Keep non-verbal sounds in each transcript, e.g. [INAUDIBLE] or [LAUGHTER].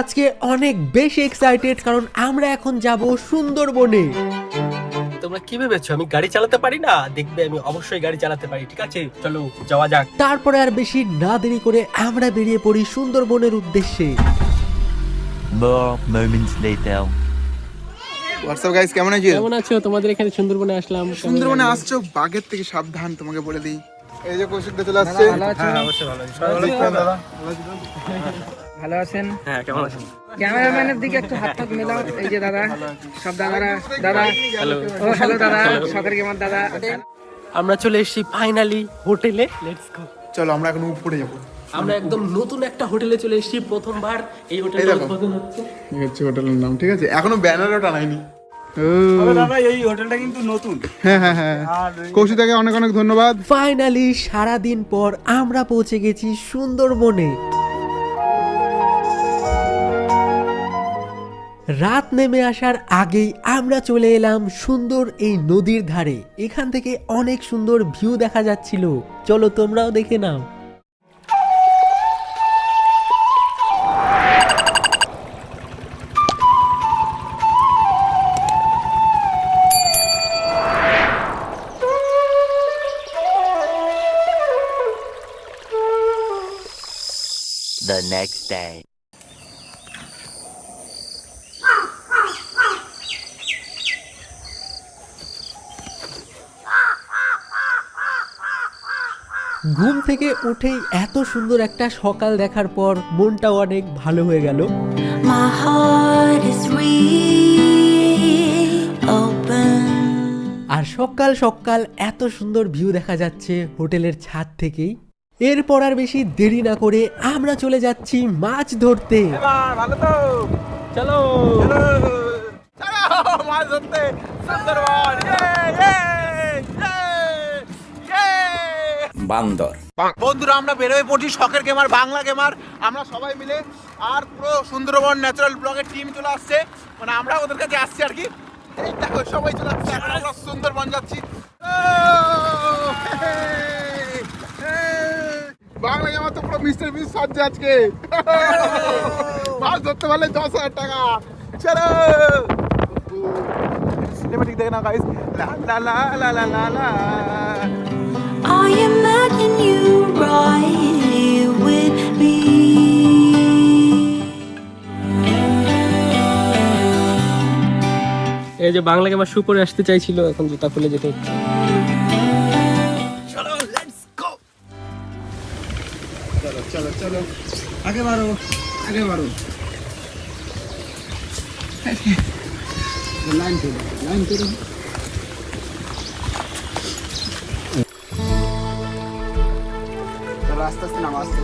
আজকে অনেক বেশি এক্সাইটেড কারণ আমরা এখন যাব সুন্দরবনে। তোমরা কি ভেবেছো? আমি গাড়ি চালাতে পারি না? দেখবে আমি অবশ্যই গাড়ি চালাতে পারি ঠিক আছে? চলো যাওয়া যাক। তারপরে আর বেশি না দেরি করে আমরা বেরিয়ে পড়ি সুন্দরবনের উদ্দেশ্যে। More moments later. What's up guys কেমন আছো? কেমন আছো? তোমাদের এখানে সুন্দরবনে আসলাম। সুন্দরবনে আসছো? বাঘের থেকে সাবধান তোমাকে বলে দিই। এই যে কৌশিকটা চলে আসছে। হ্যাঁ অবশ্যই ভালো আছি। ভালো আছো? দাদা। ভালো আছেন? হ্যাঁ কেমন আছো ক্যামেরাম্যানের দিকে একটু হাত হাত মেলাও। এই যে দাদা সব দাদারা দাদা। ও হ্যালো দাদা। সকালকে আমার দাদা? আমরা চলে এসেছি ফাইনালি হোটেলে। লেটস গো চলো আমরা এখন উপরে যাব। আমরা একদম নতুন একটা হোটেলে চলে এসেছি প্রথমবার। এই হোটেলে উদ্বোধন হচ্ছে। এই হচ্ছে হোটেলের নাম ঠিক আছে? এখনও ব্যানারও টানাইনি দাদা এই হোটেলটা কিন্তু নতুন। হ্যাঁ হ্যাঁ হ্যাঁ। কৌশিকদাকে অনেক অনেক ধন্যবাদ। ফাইনালি সারাদিন পর আমরা পৌঁছে গেছি সুন্দরবনে। রাত নেমে আসার আগেই আমরা চলে এলাম সুন্দর এই নদীর ধারে। এখান থেকে অনেক সুন্দর ভিউ দেখা যাচ্ছিল। চলো তোমরাও দেখে নাও। The next day. ঘুম থেকে উঠেই এত সুন্দর একটা সকাল দেখার পর মনটাও অনেক ভালো হয়ে গেল. আর সকাল সকাল এত সুন্দর ভিউ দেখা যাচ্ছে হোটেলের ছাদ থেকেই। এরপর আর বেশি দেরি না করে আমরা চলে যাচ্ছি মাছ ধরতে। ভালো তো। চলো। মাছ ধরতে। সুন্দরবন। বান্দর। বন্ধুরা আমরা বেরোয় পড়ছি শখের গেমার বাংলা গেমার আমরা সবাই মিলে আর পুরো সুন্দরবন ন্যাচারাল ব্লগের টিম চলে আসছে। মানে আমরা ওদের কাছে আসছি আর কি। এই দেখো সবাই চলে আসছে। এখন আমরা সুন্দরবন যাচ্ছি। বাংলা গেমার তো পুরো মিস্টার বিস সাজছে আজকে। মাছ ধরতে পারলে দশ হাজার টাকা। চলো। সিনেমেটিক দেখে না গাইস লা লা লা লা লা লা। এই যে বাংলাকে আমার শু পরে আসতে চাইছিল এখন জুতা খুলে যেতে হচ্ছে। চলো চলো আগে বাড়ো আগে বাড়ো। লাইন লাইন আস্তে আস্তে নামো আস্তে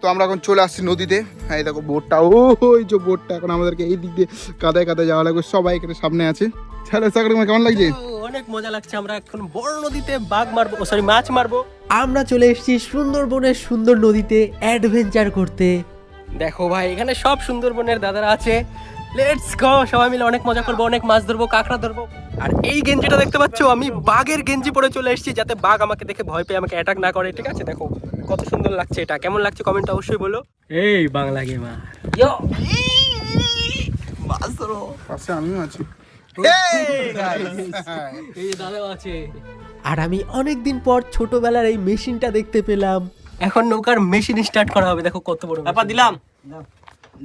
তো আমরা এখন চলে আসছি নদীতে। হ্যাঁ এই দেখো বোটটা ও ওই যে বোটটা এখন আমাদেরকে এই দিক দিয়ে কাদায় কাদায় যাওয়া লাগবে। সবাই এখানে সামনে আছে। চলো সাকর কেমন লাগছে? অনেক মজা লাগছে। আমরা এখন বড় নদীতে বাঘ মারবো সরি মাছ মারবো। আমরা চলে এসেছি সুন্দরবনের সুন্দর নদীতে অ্যাডভেঞ্চার করতে। দেখো ভাই এখানে সব সুন্দরবনের দাদারা আছে। লেটস গো সবাই মিলে অনেক মজা করব অনেক মাছ ধরবো কাঁকড়া ধরবো। আর এই গেঞ্জিটা দেখতে পাচ্ছ? আমি বাঘের গেঞ্জি পরে চলে এসেছি যাতে বাঘ আমাকে দেখে ভয় পেয়ে আমাকে অ্যাটাক না করে ঠিক আছে? দেখো কত সুন্দর লাগছে এটা। কেমন লাগছে কমেন্ট অবশ্যই বলো। এই বাংলা গেমা পাশে আমিও আছি। এই দাদাও আছে। আর আমি অনেক দিন পর ছোটবেলার এই মেশিনটা দেখতে পেলাম। এখন নৌকার মেশিন স্টার্ট করা হবে। দেখো কত বড় ব্যাপার দিলাম।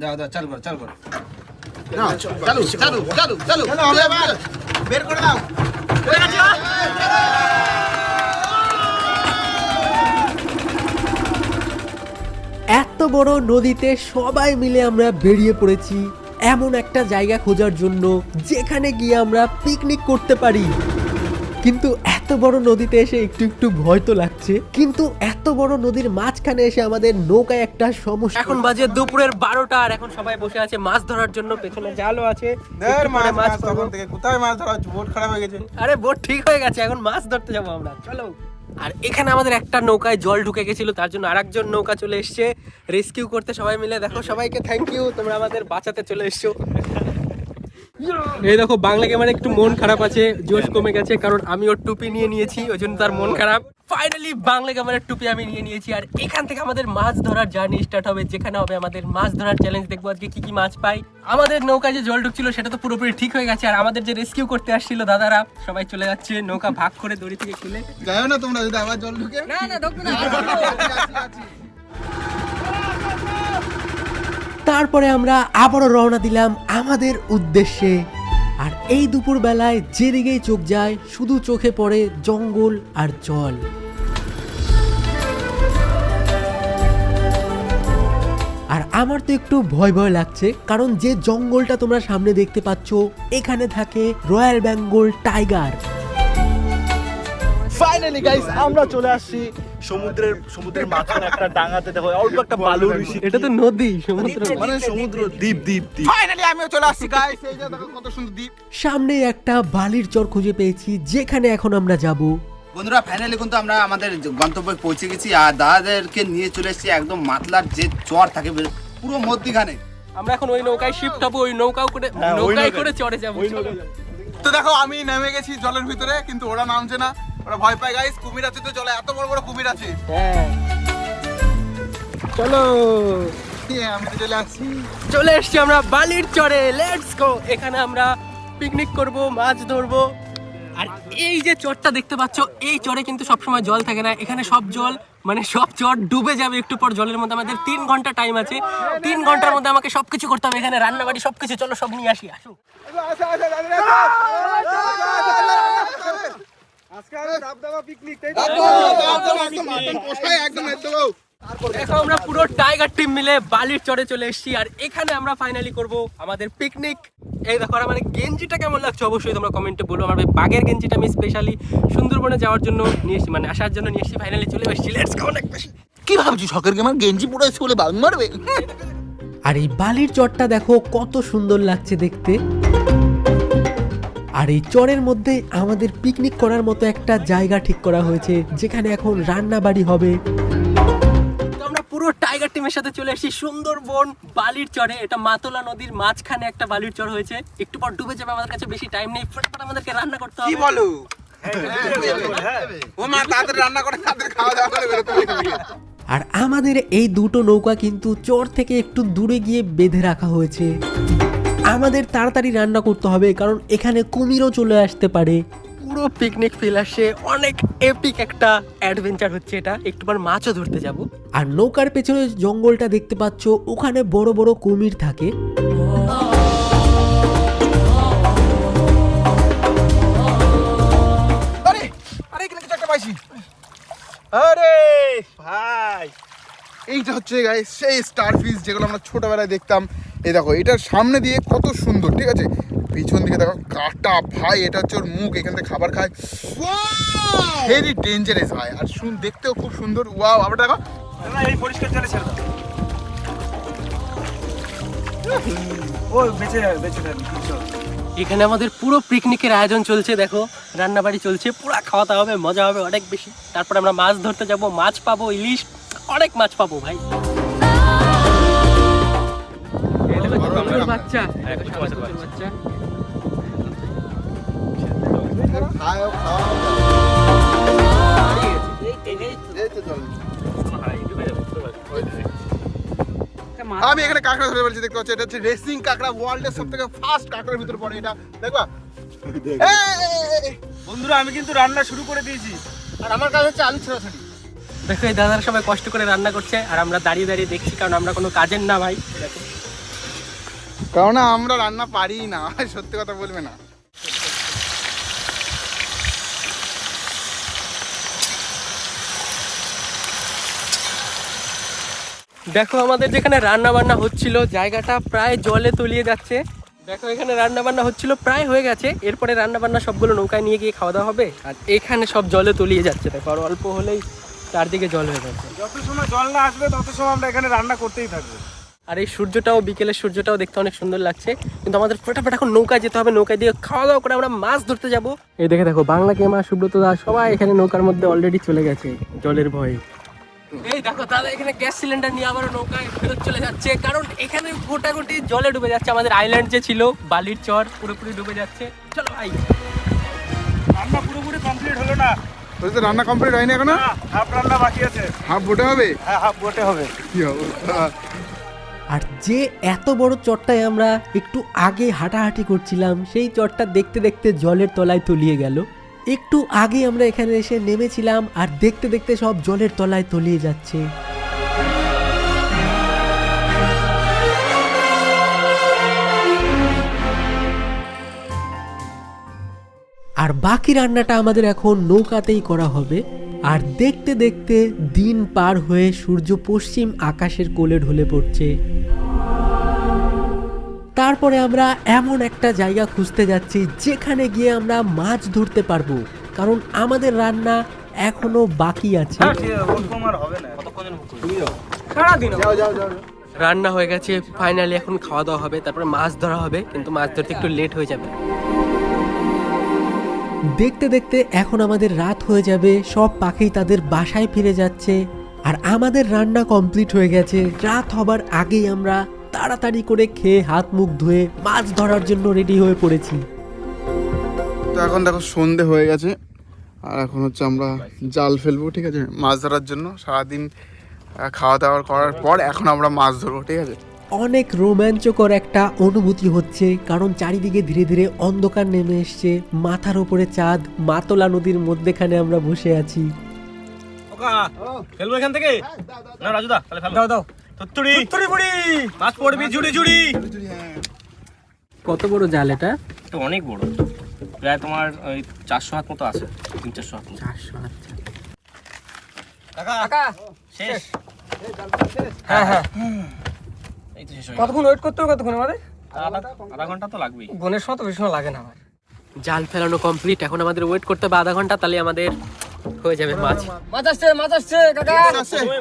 দাও দাও চালু করো চালু করো। চালু চালু চালু চালু। বের করে দাও। এত বড় নদীতে সবাই মিলে আমরা বেরিয়ে পড়েছি। এমন একটা জায়গা খোঁজার জন্য যেখানে গিয়ে আমরা পিকনিক করতে পারি। কিন্তু এত বড় নদীতে এসে একটু একটু ভয় তো লাগছে। কিন্তু এত বড় নদীর মাঝখানে এসে আমাদের নৌকায় একটা সমস্যা। এখন বাজে দুপুরের বারোটা আর এখন সবাই বসে আছে মাছ ধরার জন্য পেছনে জালও আছে। মাছ কোথায় মাছ ধরা বোট খারাপ হয়ে গেছে। আরে বোট ঠিক হয়ে গেছে এখন মাছ ধরতে যাব আমরা। চলো। আর এখানে আমাদের একটা নৌকায় জল ঢুকে গেছিল তার জন্য আরেকজন নৌকা চলে এসছে। রেস্কিউ করতে সবাই মিলে। দেখো সবাইকে থ্যাংক ইউ তোমরা আমাদের বাঁচাতে চলে এসছো। এই দেখো বাংলা গেমার একটু মন খারাপ আছে জোশ কমে গেছে কারণ আমি ওর টুপি নিয়ে নিয়েছি ওই জন্য তার মন খারাপ। ফাইনালি বাংলা গেমারের টুপি আমি নিয়ে নিয়েছি আর এখান থেকে আমাদের মাছ ধরার জার্নি স্টার্ট হবে যেখানে হবে আমাদের মাছ ধরার চ্যালেঞ্জ দেখব আজকে কি কি মাছ পাই। আমাদের নৌকায় যে জল ঢুকছিল সেটা তো পুরোপুরি ঠিক হয়ে গেছে আর আমাদের যে রেস্কিউ করতে আসছিল দাদারা সবাই চলে যাচ্ছে নৌকা ভাগ করে দড়ি থেকে খুলে। যাও না তোমরা যদি আবার জল ঢুকে। না না ঢুকবে না। তারপরে আমরা আবারও রওনা দিলাম আমাদের উদ্দেশ্যে। আর এই দুপুর বেলায় যেদিকেই চোখ যায়, শুধু চোখে পড়ে জঙ্গল আর জল। আর আমার তো একটু ভয় ভয় লাগছে, কারণ যে জঙ্গলটা তোমরা সামনে দেখতে পাচ্ছ, এখানে থাকে royal Bengal tiger. Finally guys আমরা চলে আসছি সমুদ্রের সমুদ্রের মাঝখানে একটা ডাঙাতে দেখো অল্প একটা বালুর এটা তো নদী সমুদ্র। মানে সমুদ্র দ্বীপ দ্বীপ দ্বীপ। ফাইনালি আমিও চলে আসছি গাইস এই যে দেখো কত সুন্দর দ্বীপ। সামনে একটা বালির চর খুঁজে পেয়েছি যেখানে এখন আমরা যাব। বন্ধুরা ফাইনালি কিন্তু আমরা আমাদের গন্তব্যে পৌঁছে গেছি আর দাদাদেরকে নিয়ে চলে এসেছি একদম মাতলার যে চর থাকে পুরো মধ্যিখানে। আমরা এখন ওই নৌকায় শিফট হব ওই নৌকাও করে হ্যাঁ, নৌকায়। করে চড়ে যাব। তো দেখো আমি নেমে গেছি জলের ভিতরে কিন্তু ওরা নামছে না। ওরা ভয় পায় গাইস কুমির আছে তো জলে এত বড় বড় কুমির আছে হ্যাঁ চলো হ্যাঁ, আমি তো চলে আসছি চলে এসছি আমরা বালির চরে লেটস গো এখানে আমরা পিকনিক করব মাছ ধরবো আর এই যে চরটা দেখতে পাচ্ছ এই চরে কিন্তু সবসময় জল থাকে না এখানে সব জল মানে সব চর ডুবে যাবে একটু পর জলের মধ্যে আমাদের তিন ঘণ্টা টাইম আছে তিন ঘণ্টার মধ্যে আমাকে সবকিছু করতে হবে এখানে রান্না বাড়ি সবকিছু চলো সব নিয়ে আসি আসো দেখো আমরা পুরো টাইগার টিম মিলে বালির চরে চলে এসেছি আর এখানে আমরা ফাইনালি করব আমাদের পিকনিক এই দেখো আমার গেঞ্জিটা কেমন লাগছে অবশ্যই তোমরা কমেন্টে বলো। আমার বাঘের গেঞ্জিটা আমি স্পেশালি সুন্দরবনে যাওয়ার জন্য নিয়ে এসেছি মানে আসার জন্য নিয়ে এসেছি ফাইনালি চলে এসেছি। লেটস গো অনেক বেশি। কি ভাবছি শখের গেমার গেঞ্জি পুরো এসে বলে বাঘ মারবে? আর এই বালির চরটা দেখো কত সুন্দর লাগছে দেখতে। আর এই চরের মধ্যে আমাদের পিকনিক করার মতো একটা জায়গা ঠিক করা হয়েছে যেখানে এখন রান্না বাড়ি হবে আমরা পুরো টাইগার টিমের সাথে চলে এসেছি সুন্দরবন বালির চরে। এটা মাতলা নদীর মাঝখানে একটা বালির চর হয়েছে। একটু পর ডুবে যাবে আমাদের কাছে বেশি টাইম নেই। ফটাফট আমাদেরকে রান্না করতে কি বলো? ও মা তাদের রান্না করে তাদের খাওয়া দাওয়া করে বেরোতে আর আমাদের এই দুটো নৌকা কিন্তু চর থেকে একটু দূরে গিয়ে বেঁধে রাখা হয়েছে। আমাদের তাড়াতাড়ি রান্না করতে হবে কারণ এখানে কুমিরও চলে আসতে পারে। পুরো পিকনিক ফিল আসে অনেক এপিক একটা অ্যাডভেঞ্চার হচ্ছে এটা। একটু পর মাছও ধরতে যাব। আর নৌকার পেছনে জঙ্গলটা দেখতে পাচ্ছ ওখানে বড় বড় কুমির থাকে। আরে আরে এখানে কিছু একটা পাইছি। আরে ভাই এইটা হচ্ছে গাইস সেই স্টার ফিশ যেগুলো আমরা ছোটবেলায় দেখতাম। এই দেখো এটার সামনে দিয়ে কত সুন্দর ঠিক আছে? পিছন দিকে দেখো কাটা ভাই এটা হচ্ছে ওর মুখ এখান থেকে খাবার খায়। ভেরি ডেঞ্জারাস ভাই আর শুন দেখতেও খুব সুন্দর। ওয়াও আবার দেখো। এই পরিষ্কার জলে ছেড়ে দাও। ও বেঁচে এখানে আমাদের পুরো পিকনিকের আয়োজন চলছে দেখো। রান্না বাড়ি চলছে পুরো খাওয়া দাওয়া হবে মজা হবে অনেক বেশি। তারপর আমরা মাছ ধরতে যাব মাছ পাবো ইলিশ অনেক মাছ পাবো ভাই। বাচ্চা। আমি এখানে কাঁকড়া ধরে বলছি দেখতে পাচ্ছি? এটা হচ্ছে রেসিং কাঁকড়া ওয়ার্ল্ডের সব থেকে ফার্স্ট কাঁকড়ার ভিতরে পড়ে এটা। দেখবা? বন্ধুরা আমি কিন্তু রান্না শুরু করে দিয়েছি। আর আমার কাছে হচ্ছে আলু ছোড়াছুড়ি দেখো এই দাদারা সবাই কষ্ট করে রান্না করছে আর আমরা দাঁড়িয়ে দাঁড়িয়ে দেখছি কারণ আমরা কোনো কাজের না ভাই। দেখো কারণ আমরা রান্না পারি না [LAUGHS] সত্যি কথা বলবে না। দেখো আমাদের যেখানে রান্না বান্না হচ্ছিল জায়গাটা প্রায় জলে তলিয়ে যাচ্ছে। দেখো এখানে রান্না বান্না হচ্ছিল প্রায় হয়ে গেছে। এরপরে রান্না বান্না সবগুলো নৌকায় নিয়ে গিয়ে খাওয়া দাওয়া হবে। আর এখানে সব জলে তলিয়ে যাচ্ছে দেখো আর অল্প হলেই চারদিকে জল হয়ে যাচ্ছে। যত সময় জল না আসবে তত সময় আমরা এখানে রান্না করতেই থাকব। আর এই সূর্যটাও বিকেলের সূর্যটাও দেখতে অনেক সুন্দর লাগছে। কিন্তু আমাদের ফটাফট এখন নৌকায় যেতে হবে নৌকায় দিয়ে খাওয়া দাওয়া করে আমরা মাছ ধরতে যাব। এই দেখে দেখো বাংলা কেমা সুব্রত দা সবাই এখানে নৌকার মধ্যে অলরেডি চলে গেছে জলের ভয়ে। এই দেখো দাদা এখানে গ্যাস সিলিন্ডার নিয়ে আবার নৌকায় ফেরত চলে যাচ্ছে কারণ এখানে গোটাগুটি জলে ডুবে যাচ্ছে। আমাদের আইল্যান্ড যে ছিল বালির চর পুরোপুরি ডুবে যাচ্ছে। চলো ভাই। রান্না পুরোপুরি কমপ্লিট হলো না। তোর তো রান্না কমপ্লিট হয়নি এখনও? হাফ রান্না বাকি আছে। হাফ বোটে হবে? হ্যাঁ হাফ বোটে হবে। কি অবস্থা? আর যে এত বড় চটটায় আমরা একটু আগে হাঁটাহাঁটি করছিলাম, সেই চটটা দেখতে দেখতে জলের তলায় তলিয়ে গেল। একটু আগে আমরা এখানে এসে নেমেছিলাম আর দেখতে দেখতে সব জলের তলায় তলিয়ে যাচ্ছে। আর বাকি রান্নাটা আমাদের এখন নৌকাতেই করা হবে। আর দেখতে দেখতে দিন পার হয়ে সূর্য পশ্চিম আকাশের কোলে ঢলে পড়ছে। তারপরে আমরা এমন একটা জায়গা খুঁজতে যাচ্ছি যেখানে গিয়ে আমরা মাছ ধরতে পারব। কারণ আমাদের রান্না এখনও বাকি আছে। সারাদিন রান্না হয়ে গেছে ফাইনালি এখন খাওয়া দাওয়া হবে তারপরে মাছ ধরা হবে কিন্তু মাছ ধরতে একটু লেট হয়ে যাবে। দেখতে দেখতে এখন আমাদের রাত হয়ে যাবে, সব পাখি তাদের বাসায় ফিরে যাচ্ছে, আর আমাদের রান্না কমপ্লিট হয়ে গেছে। রাত হবার আগেই আমরা তাড়াতাড়ি করে খেয়ে হাত মুখ ধুয়ে মাছ ধরার জন্য রেডি হয়ে পড়েছি। তো এখন দেখো সন্ধে হয়ে গেছে, আর এখন হচ্ছে আমরা জাল ফেলব, ঠিক আছে? মাছ ধরার জন্য সারাদিন খাওয়া দাওয়া করার পর এখন আমরা মাছ ধরবো, ঠিক আছে? অনেক রোমাঞ্চকর একটা অনুভূতি হচ্ছে কারণ চারিদিকে ধীরে ধীরে অন্ধকার নেমে এসছে মাথার উপরে চাঁদ মাতলা নদীর মধ্যেখানে আমরা বসে আছি। খেলব এখান থেকে? না রাজুদা তাহলে দাও দাও। তুত্তুড়ি তুত্তুড়ি বুড়ি। মাছ পড়বি জুড়ি জুড়ি কত বড় জাল এটা? এটা অনেক বড়। প্রায় তোমার ওই চারশো হাত মতো আছে তিন চারশো হাত। চারশো কাকা শেষ। হ্যাঁ হ্যাঁ। কতক্ষণ ওয়েট করতে হবে কতক্ষণ আমাদের? আধা ঘণ্টা তো লাগবেই। বোনের সময় তো বেশি সময় লাগে না আমার। জাল ফেলানো কমপ্লিট এখন আমাদের ওয়েট করতে হবে আধা ঘণ্টা তাহলে আমাদের হয়ে যাবে মাছ। মাছ আসছে মাছ আসছে কাকা।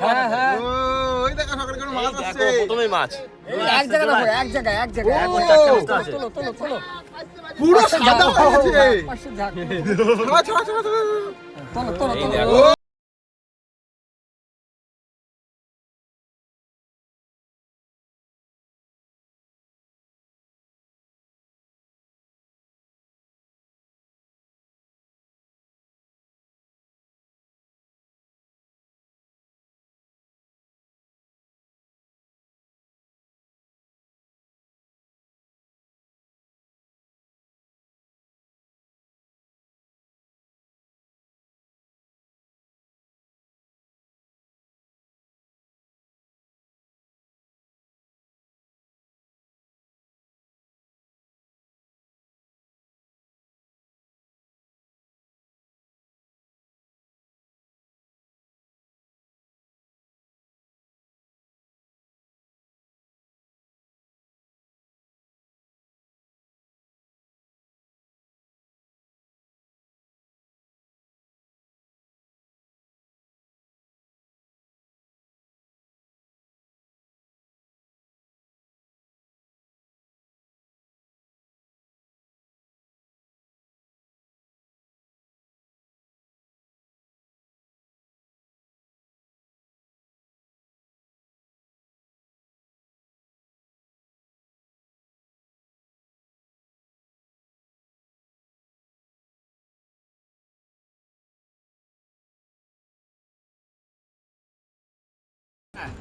হ্যাঁ হ্যাঁ। ওই দেখো সকালে কোনো মাছ আসছে। প্রথমেই মাছ। এক জায়গায় রাখো এক জায়গায় এক জায়গায়। এক জায়গায়। তোলো তোলো তোলো পুরো সাদা হয়ে গেছে। পাঁচশো ঝাঁক। ছাড়া, ছাড়া, ছাড়া,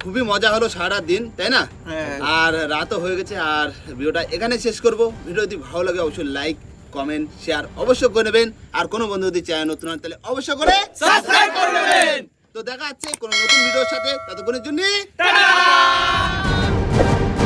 খুবই মজা হলো সারা দিন তাই না? আর রাতও হয়ে গেছে আর ভিডিওটা এখানে শেষ করব। ভিডিও যদি ভালো লাগে অবশ্যই লাইক কমেন্ট শেয়ার অবশ্যই করে নেবেন। আর কোনো বন্ধু যদি চায় নতুন হয় তাহলে অবশ্যই করে সাবস্ক্রাইব করে নেবেন। তো দেখা যাচ্ছে কোনো নতুন ভিডিওর সাথে। ততক্ষণের জন্য